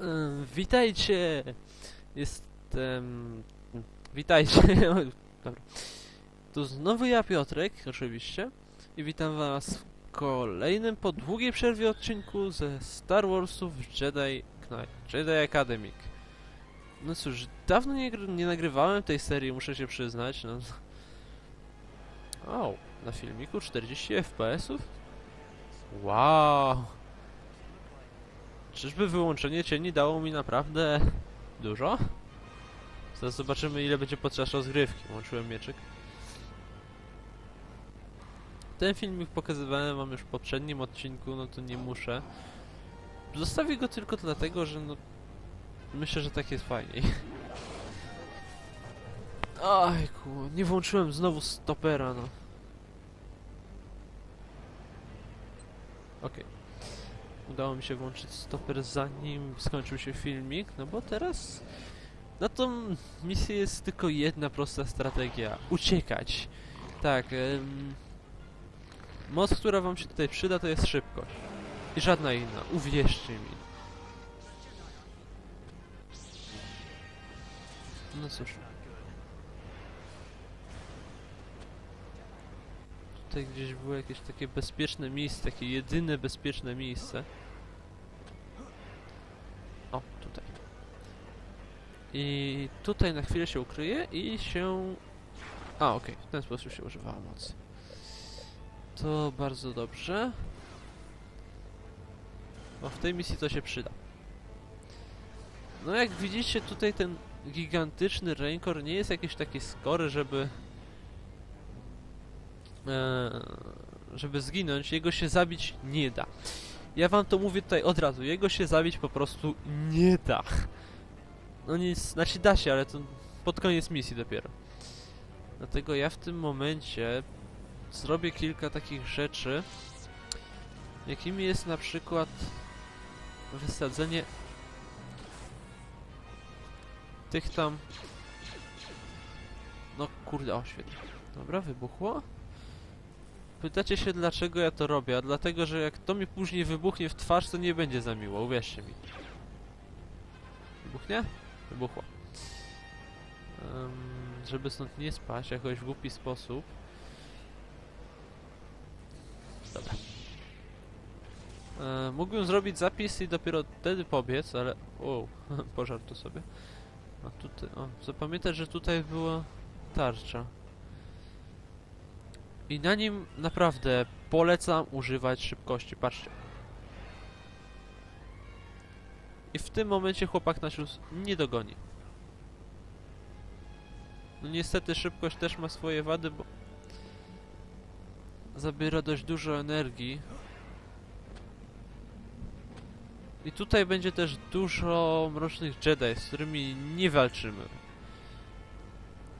Ym, Witajcie! Jestem... Witajcie! Dobra. Tu znowu ja, Piotrek, oczywiście. I witam was w kolejnym, po długiej przerwie odcinku ze Star Warsów Jedi Knight, Jedi Academic. No cóż, dawno nie, nie nagrywałem tej serii, muszę się przyznać. No. O, na filmiku 40 FPS-ów? Wow! Czyżby wyłączenie cieni dało mi naprawdę dużo? Zaraz zobaczymy ile będzie podczas rozgrywki. Łączyłem mieczyk. Ten filmik pokazywałem wam już w poprzednim odcinku, no to nie muszę. Zostawię go tylko dlatego, że no... Myślę, że tak jest fajniej. Ajku, nie włączyłem znowu stopera, no. Okej. Udało mi się włączyć stoper zanim skończył się filmik, no bo teraz na tą misję jest tylko jedna prosta strategia. Uciekać. Tak, em, moc, która wam się tutaj przyda, to jest szybkość. I żadna inna, uwierzcie mi. No cóż. Tutaj gdzieś było jakieś takie bezpieczne miejsce, takie jedyne bezpieczne miejsce. O, tutaj. I tutaj na chwilę się ukryję i się... A, okej, w ten sposób się używała mocy. To bardzo dobrze. O, w tej misji to się przyda. No jak widzicie, tutaj ten gigantyczny Rancor nie jest jakiś taki skory, żeby... e, żeby zginąć. Jego się zabić nie da. Ja wam to mówię tutaj od razu. Jego się zabić po prostu nie da. No nic, znaczy da się, ale to pod koniec misji dopiero. Dlatego ja w tym momencie zrobię kilka takich rzeczy, jakimi jest na przykład wysadzenie tych tam... No kurde, o świetnie. Dobra, wybuchło. Pytacie się dlaczego ja to robię, a dlatego, że jak to mi później wybuchnie w twarz, to nie będzie za miło, uwierzcie mi. Wybuchnie? Wybuchło. Em, żeby stąd nie spać jakoś w głupi sposób. Dobra. E, mógłbym zrobić zapis i dopiero wtedy pobiec, ale... Wow, pożar tu sobie. A tutaj... O, zapamiętać, że tutaj była tarcza. I na nim naprawdę polecam używać szybkości, patrzcie. I w tym momencie chłopak nas już nie dogoni. No niestety szybkość też ma swoje wady, bo zabiera dość dużo energii. I tutaj będzie też dużo mrocznych Jedi, z którymi nie walczymy.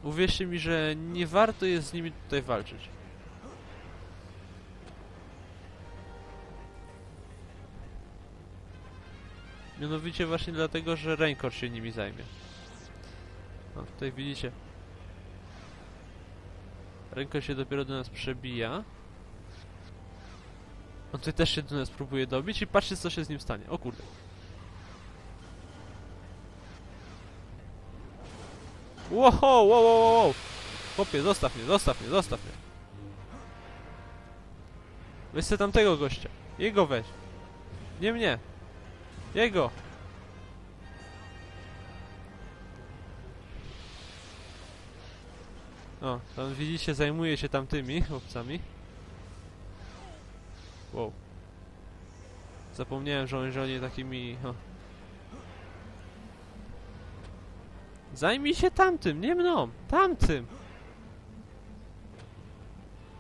Uwierzcie mi, że nie warto jest z nimi tutaj walczyć. Mianowicie właśnie dlatego, że Rancor się nimi zajmie. O, tutaj widzicie. Rancor się dopiero do nas przebija. On tutaj też się do nas próbuje dobić i patrzcie co się z nim stanie. O kurde. Wow, wow, wow, wow. Chłopie, zostaw mnie, zostaw mnie, zostaw mnie. Weź sobie tamtego gościa. Jego weź. Nie mnie. Jego! O, tam widzicie, zajmuje się tamtymi chłopcami. Wow. Zapomniałem, że że oni takimi... O. Zajmij się tamtym, nie mną! Tamtym!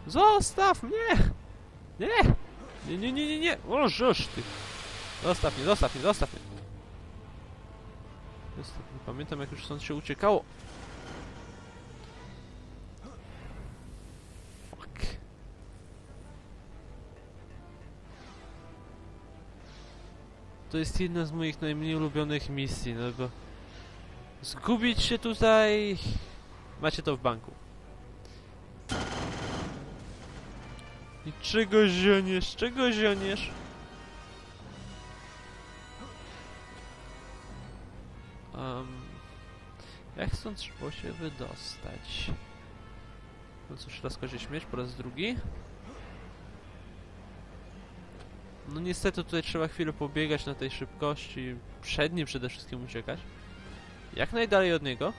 Zostaw mnie! Nie! Nie, nie, nie, nie, nie! Żoż ty! Zostaw mnie, zostaw mnie, zostaw mnie. Niestety, nie pamiętam jak już stąd się uciekało. Fuck. To jest jedna z moich najmniej ulubionych misji, no bo... Zgubić się tutaj... Macie to w banku. I czego zioniesz? Czego zioniesz? Um, jak stąd szybko się wydostać? No cóż, raz kozie śmierć po raz drugi. No niestety tutaj trzeba chwilę pobiegać na tej szybkości. Przed nim przede wszystkim uciekać. Jak najdalej od niego.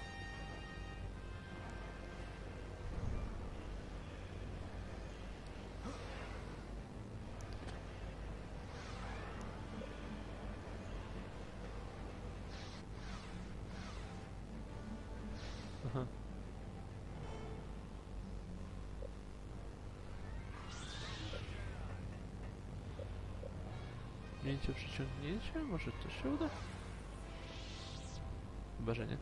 Mięcie przyciągnięcie? Może to się uda? Chyba, że nie.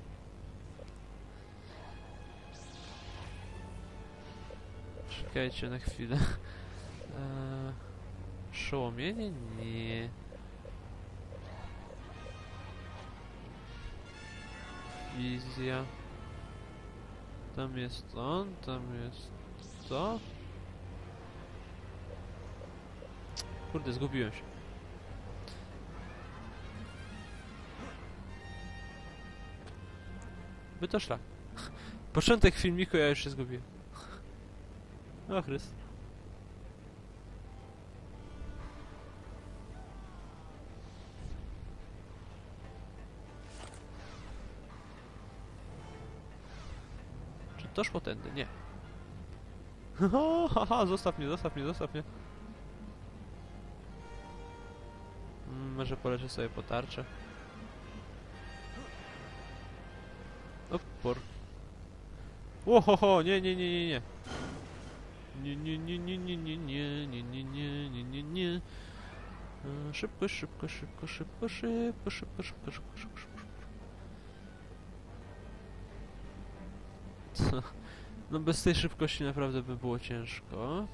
Czekajcie na chwilę. Eee, Przełomienie? Nie. Wizja. Tam jest on, tam jest to. Kurde, zgubiłem się. By to szlak. Początek filmiku ja już się zgubiłem. O Chryst. Czy to szło tędy? Nie. Haha, zostaw mnie, zostaw mnie, zostaw mnie. Mm, może poleczę sobie po tarczę. Łohoho, nie, nie, nie, nie, nie. Nie, nie, nie, nie, nie, nie, nie, nie, nie, nie, nie, nie, nie. E, Szybko, szybko, szybko, szybko, szybko, szybko, szybko, szybko, szybko, szybko. Co? No bez tej szybkości naprawdę by było ciężko.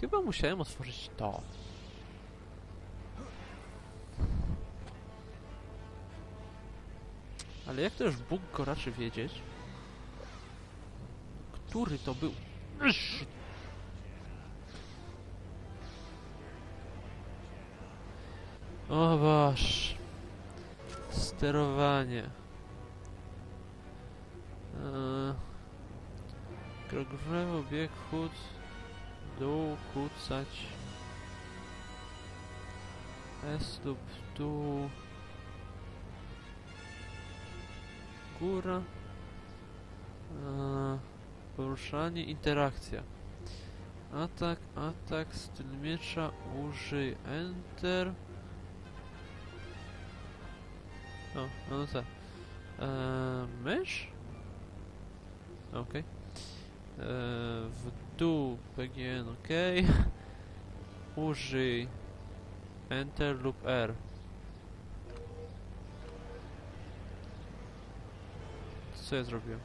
Chyba musiałem otworzyć to. Ale jak to już Bóg go raczy wiedzieć? Który to był? O Boż. Sterowanie. Eee, krok w lewo, bieg, chód, dół, kucać. S lub dół. Eee, poruszanie, interakcja. Atak, atak, styl miecza, użyj Enter. O, no tak. Eee, mysz? Eee, w dół PGN, ok. Użyj Enter lub R. Co ja zrobiłem?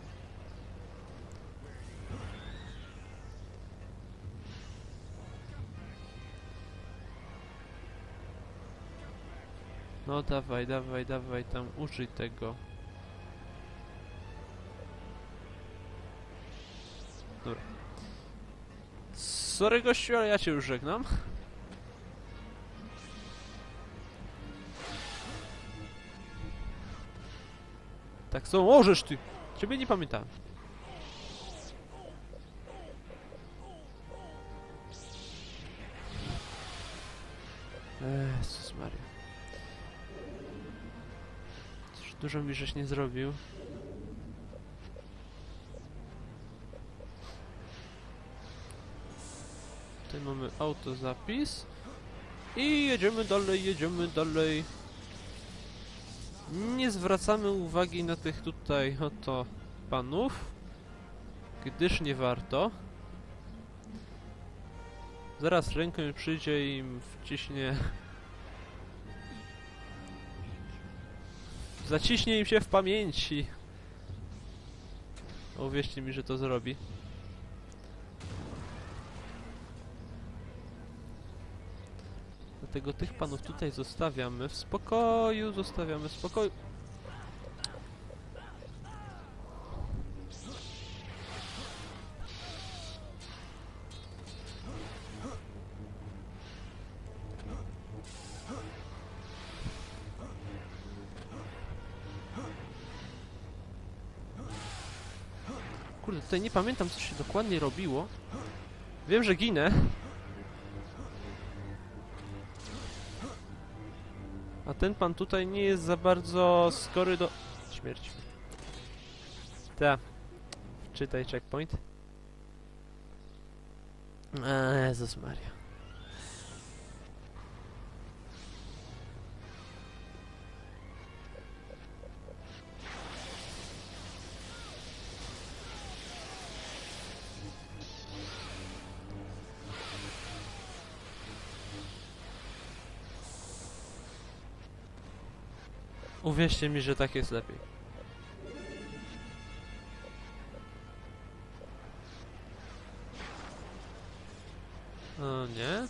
No dawaj, dawaj, dawaj tam użyj tego. Dobra. Sorry gościu, ale ja cię już żegnam. Tak co możesz ty? Ciebie nie pamiętam. Jezus Maria. Dużo mi żeś nie zrobił. Tutaj mamy autozapis. I jedziemy dalej, jedziemy dalej. Nie zwracamy uwagi na tych tutaj oto panów, gdyż nie warto. Zaraz ręką przyjdzie i im wciśnie... Zaciśnie im się w pamięci. Uwierzcie mi, że to zrobi. Dlatego tych panów tutaj zostawiamy w spokoju, zostawiamy w spokoju. Kurde, tutaj nie pamiętam co się dokładnie robiło. Wiem, że ginę, ten pan tutaj nie jest za bardzo skory do śmierci. Ta. Czytaj checkpoint. Eee, Jezus Maria. Uwierzcie mi, że tak jest lepiej. O nie?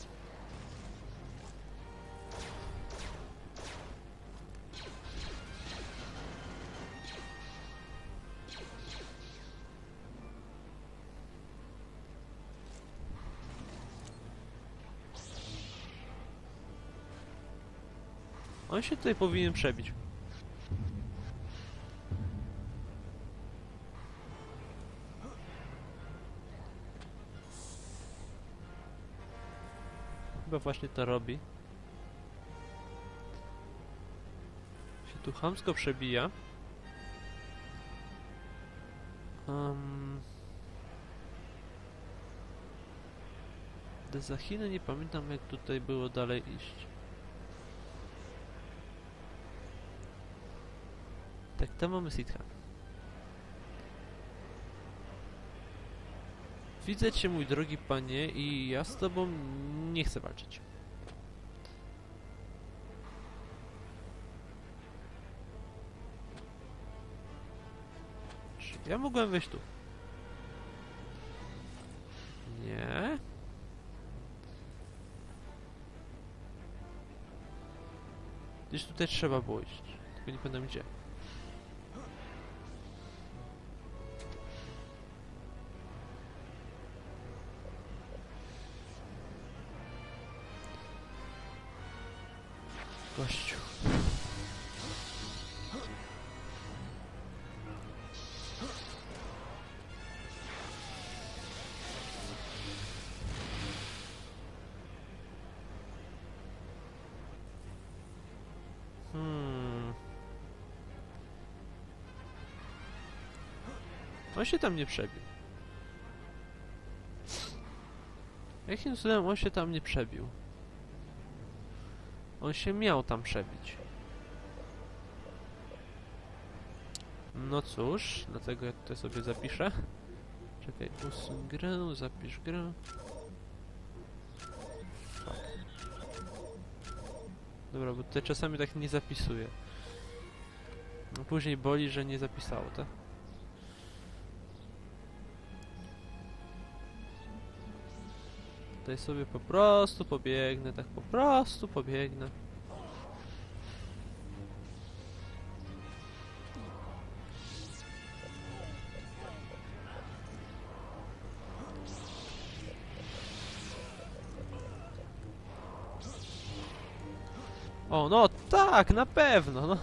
On się tutaj powinien przebić. Właśnie to robi. Się tu chamsko przebija. Um, do Zachiny nie pamiętam jak tutaj było dalej iść. Tak, tam mamy Sitcha. Widzę cię, mój drogi panie, i ja z tobą nie chcę walczyć. Czy ja mogłem wejść tu? Nie. Gdzieś tutaj trzeba było iść, tylko nie pamiętam gdzie. Gościu. Hmm. On się tam nie przebił. Jakim cudem on się tam nie przebił? On się miał tam przebić. No cóż, dlatego ja tutaj sobie zapiszę. Czekaj, usuń grę, zapisz grę. Dobra, bo tutaj czasami tak nie zapisuję. No później boli, że nie zapisało, tak? Tutaj sobie po prostu pobiegnę, tak po prostu pobiegnę. O, no tak, na pewno, no.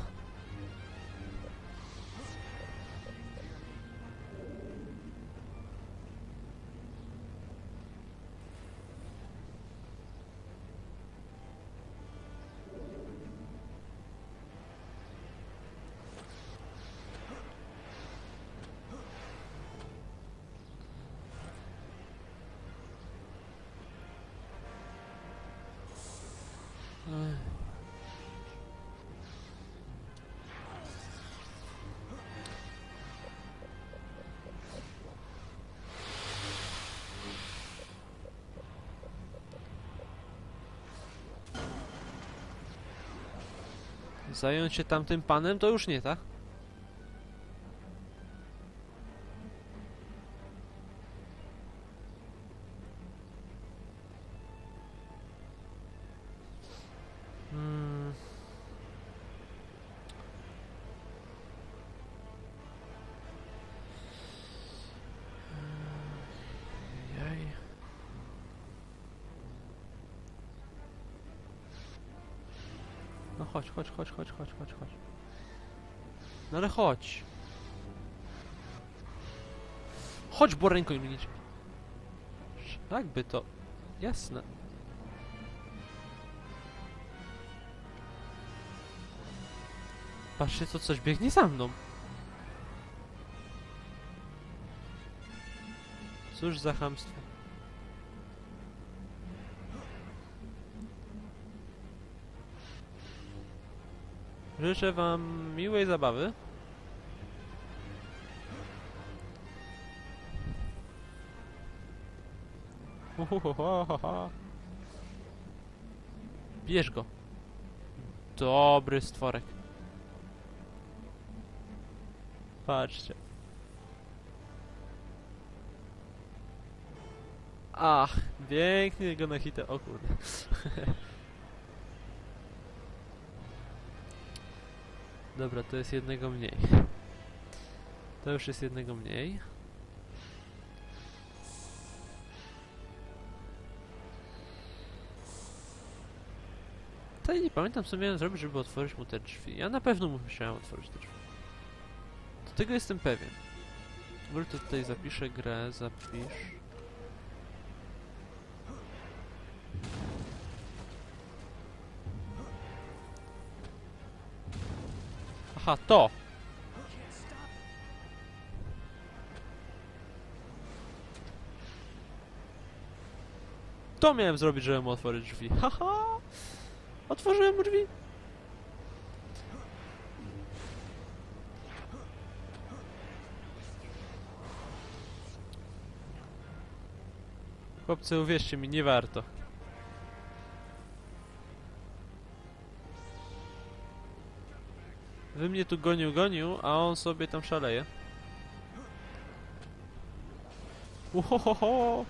Zająć się tamtym panem to już nie, tak? Chodź, chodź, chodź, chodź, chodź, chodź. No ale chodź. Chodź, bo ręką mi. Tak by to... Jasne. Patrzcie, to coś biegnie za mną. Cóż za chamstwo. Życzę wam miłej zabawy. Uhuhuhuhuhu. Bierz go. Dobry stworek. Patrzcie. Ach, pięknie go na hita. O kurde. Dobra, to jest jednego mniej. To już jest jednego mniej. Ja nie pamiętam co miałem zrobić, żeby otworzyć mu te drzwi. Ja na pewno musiałem otworzyć te drzwi. Do tego jestem pewien. Może tutaj zapiszę grę, zapisz. Aha, to! To miałem zrobić, żeby mu otworzyć drzwi. Haha! Otworzyłem mu drzwi. Chłopcy, uwierzcie mi, nie warto. Wy mnie tu gonił, gonił, a on sobie tam szaleje. Uhohoho!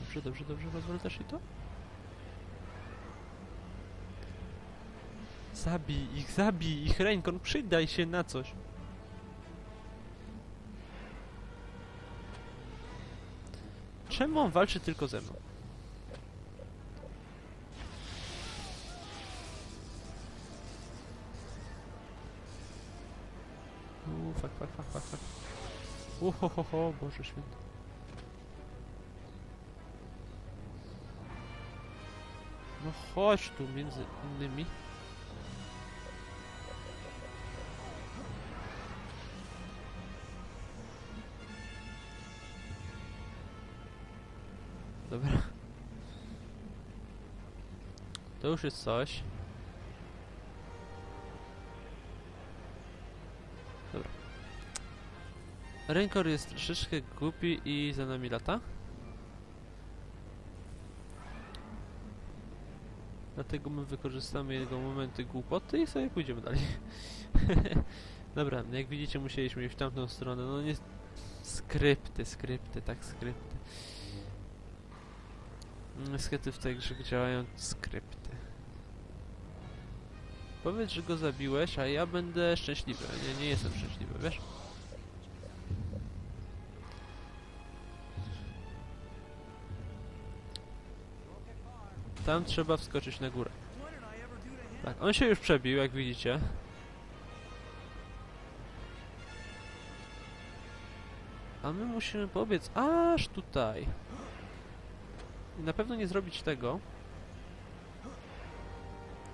Dobrze, dobrze, dobrze, rozwal też i to? Zabij ich, zabij ich, Rainkon, przydaj się na coś. Czemu on walczy tylko ze mną? Uuu, fuck, fuck, fuck, fuck, fuck. Uhohoho, Boże święty. No chodź tu między innymi. Już jest coś. Dobra. Rękor jest troszeczkę głupi i za nami lata. Dlatego my wykorzystamy jego momenty głupoty i sobie pójdziemy dalej. Dobra, jak widzicie musieliśmy iść w tamtą stronę. No nie... Skrypty, skrypty, tak skrypty. Niestety w tej grze działają skrypty. Powiedz, że go zabiłeś, a ja będę szczęśliwy. Nie, nie jestem szczęśliwy, wiesz? Tam trzeba wskoczyć na górę. Tak, on się już przebił, jak widzicie. A my musimy pobiec aż tutaj. I na pewno nie zrobić tego.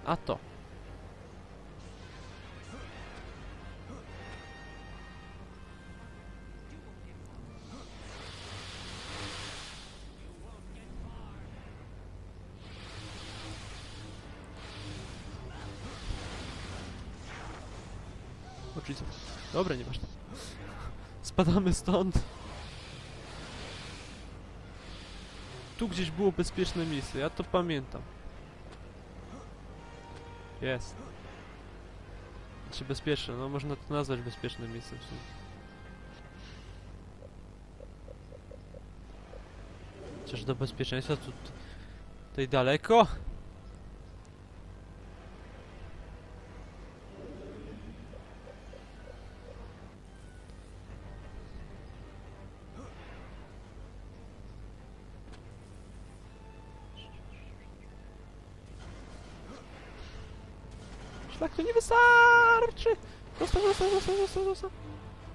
A to. O, czyli co? Dobra, nieważne. Spadamy stąd. Tu gdzieś było bezpieczne miejsce, ja to pamiętam. Jest. Znaczy bezpieczne, no można to nazwać bezpiecznym miejscem. w sumie. Chociaż do bezpieczeństwa tu- Tutaj daleko? Szlak to nie wystarczy! Zostaw, zostaw, zostaw, zostaw, zostaw!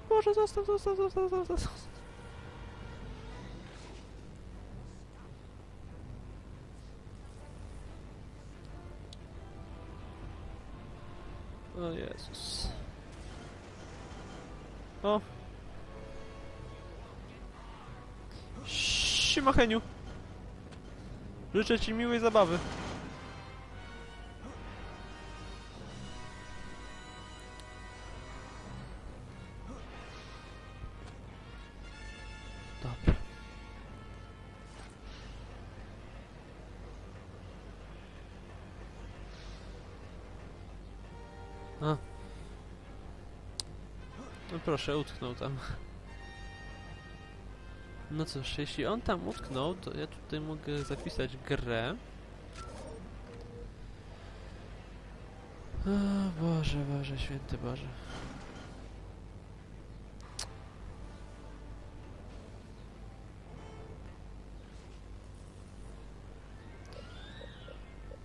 Boże, zostaw, zostaw, zostaw, zostaw, zostaw! O Jezus. O! Siema Heniu! Życzę ci miłej zabawy. Proszę, utknął tam. No cóż, jeśli on tam utknął, to ja tutaj mogę zapisać grę. O Boże, Boże, święty Boże.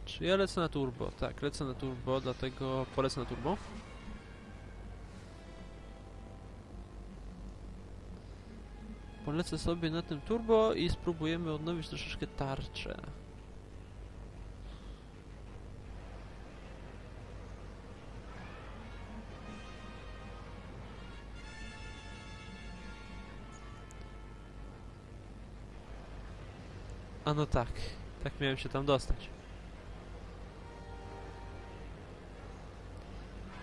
Czy ja lecę na turbo? Tak, lecę na turbo, dlatego polecę na turbo. Polecę sobie na tym turbo i spróbujemy odnowić troszeczkę tarczę. A no tak, tak miałem się tam dostać.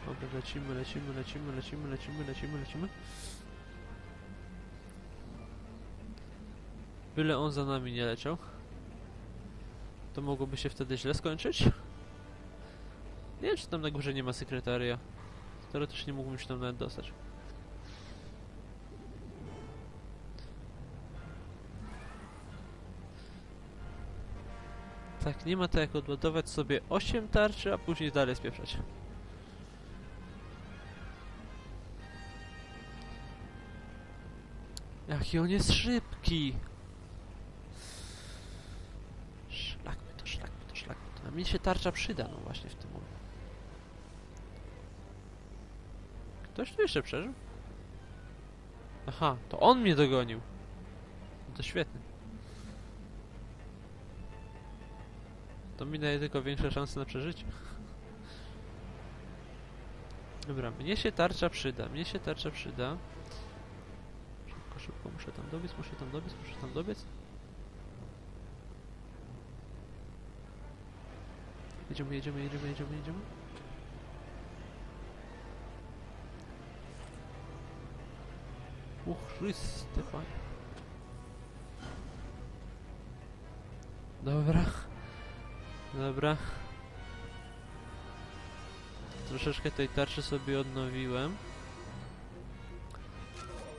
Dobra, lecimy, lecimy, lecimy, lecimy, lecimy, lecimy, lecimy. Byle on za nami nie leciał. To mogłoby się wtedy źle skończyć. Nie wiem, czy tam na górze nie ma sekretaria. Teoretycznie mógłbym się tam nawet dostać. Tak, nie ma to jak odładować sobie 8 tarczy, a później dalej spieprzać. Jaki on jest szybki! Szlak by to, szlak by to, szlak by to. A mi się tarcza przyda, no właśnie w tym momencie. Ktoś tu jeszcze przeżył? Aha, to on mnie dogonił. No to świetnie. To mi daje tylko większe szanse na przeżycie. Dobra, mnie się tarcza przyda, mnie się tarcza przyda. Szybko, szybko, muszę tam dobiec, muszę tam dobiec, muszę tam dobiec. Jedziemy, jedziemy, jedziemy, jedziemy, jedziemy. Uch, Chryste, panie. Dobra. Dobra. Troszeczkę tej tarczy sobie odnowiłem.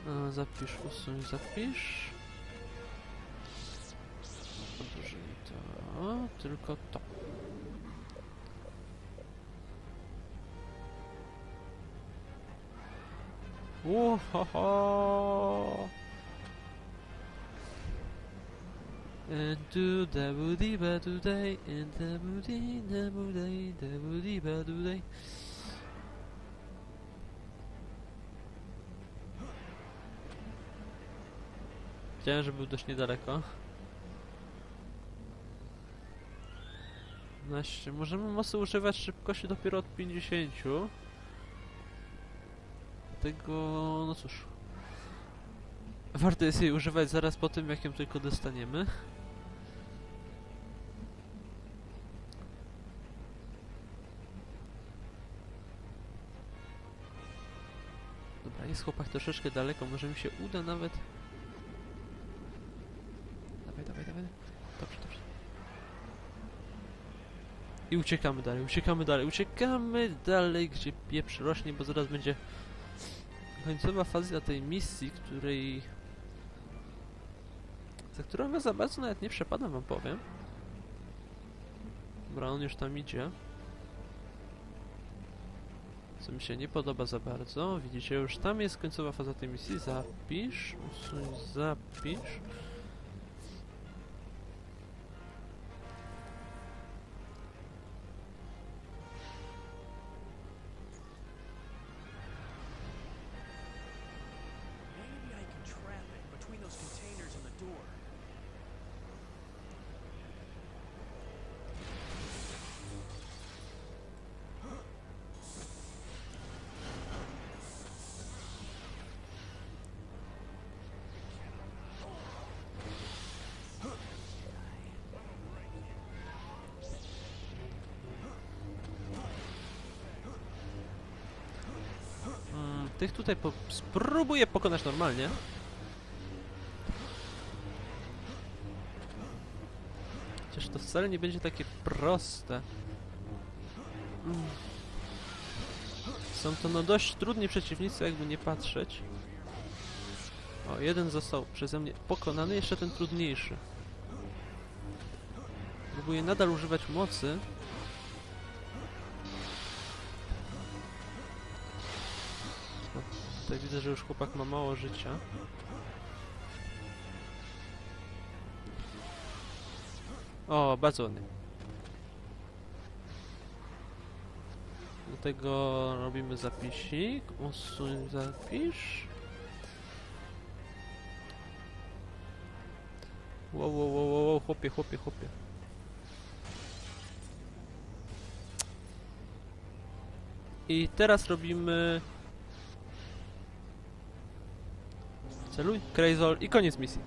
A, zapisz, usuń, zapisz. Nie to, tylko to. Uhoho! Do da booty ba do day, and da booty da booty da booty ba do day. Wiedziałem, że był dość niedaleko. 12. Możemy mocy używać szybkości dopiero od 50. Tego, no cóż. Warto jest jej używać zaraz po tym, jak ją tylko dostaniemy. Dobra, jest chłopak troszeczkę daleko, może mi się uda nawet... Dawaj, dawaj, dawaj. Dobrze, dobrze. I uciekamy dalej, uciekamy dalej, uciekamy dalej, gdzie pieprz rośnie, bo zaraz będzie końcowa faza tej misji, której... Za którą ja za bardzo nawet nie przepadam, wam powiem. Dobra, on już tam idzie. Co mi się nie podoba za bardzo. Widzicie, już tam jest końcowa faza tej misji. Zapisz, usuń, zapisz. Tych tutaj po spróbuję pokonać normalnie. Chociaż to wcale nie będzie takie proste. Mm. Są to no dość trudni przeciwnicy, jakby nie patrzeć. O, jeden został przeze mnie pokonany, jeszcze ten trudniejszy. Próbuję nadal używać mocy. Widzę, że już chłopak ma mało życia. O, ładnie. Do tego robimy zapisik. Usuń zapisz. Wow, wow, wow, wow, wow, chłopie, chłopie, chłopie. I teraz robimy... Celuj, Crazol i koniec misji.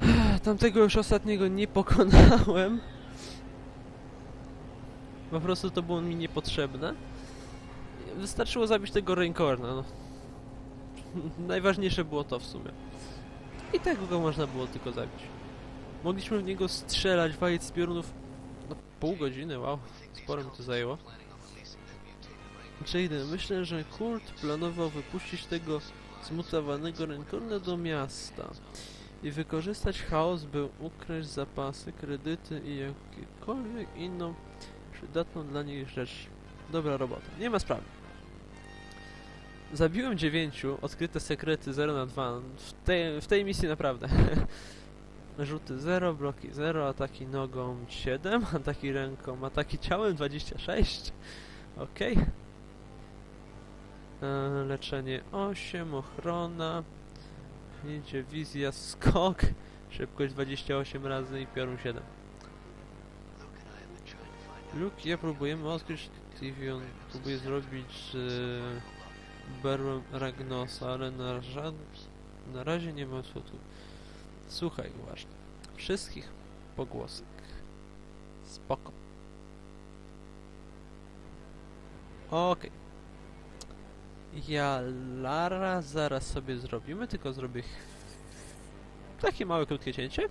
Tamtego już ostatniego nie pokonałem. Po prostu to było mi niepotrzebne. Wystarczyło zabić tego Raincorna, no. Najważniejsze było to w sumie. I tak go można było tylko zabić. Mogliśmy w niego strzelać, walić z piorunów no, pół godziny, wow, sporo mi to zajęło. Jaden, myślę, że kult planował wypuścić tego zmutowanego Renkorna do miasta i wykorzystać chaos, by ukraść zapasy, kredyty i jakiekolwiek inną przydatną dla nich rzecz. Dobra robota, nie ma sprawy. Zabiłem dziewięciu, odkryte sekrety 0 na 2. W tej, w tej misji naprawdę. Rzuty 0, bloki 0, ataki nogą 7, ataki ręką, ataki ciałem 26. Okej. E, Leczenie 8, ochrona. Idzie wizja, skok. Szybkość 28 razy i piorun 7. Luke, ja próbujemy odkryć Tivion. Próbuję zrobić e, Berłem Ragnosa, ale na, żad... na razie nie ma co tu. Słuchaj uważnie. Wszystkich pogłosek. Spoko. Okej. Ja Lara zaraz sobie zrobimy, tylko zrobię takie małe krótkie cięcie.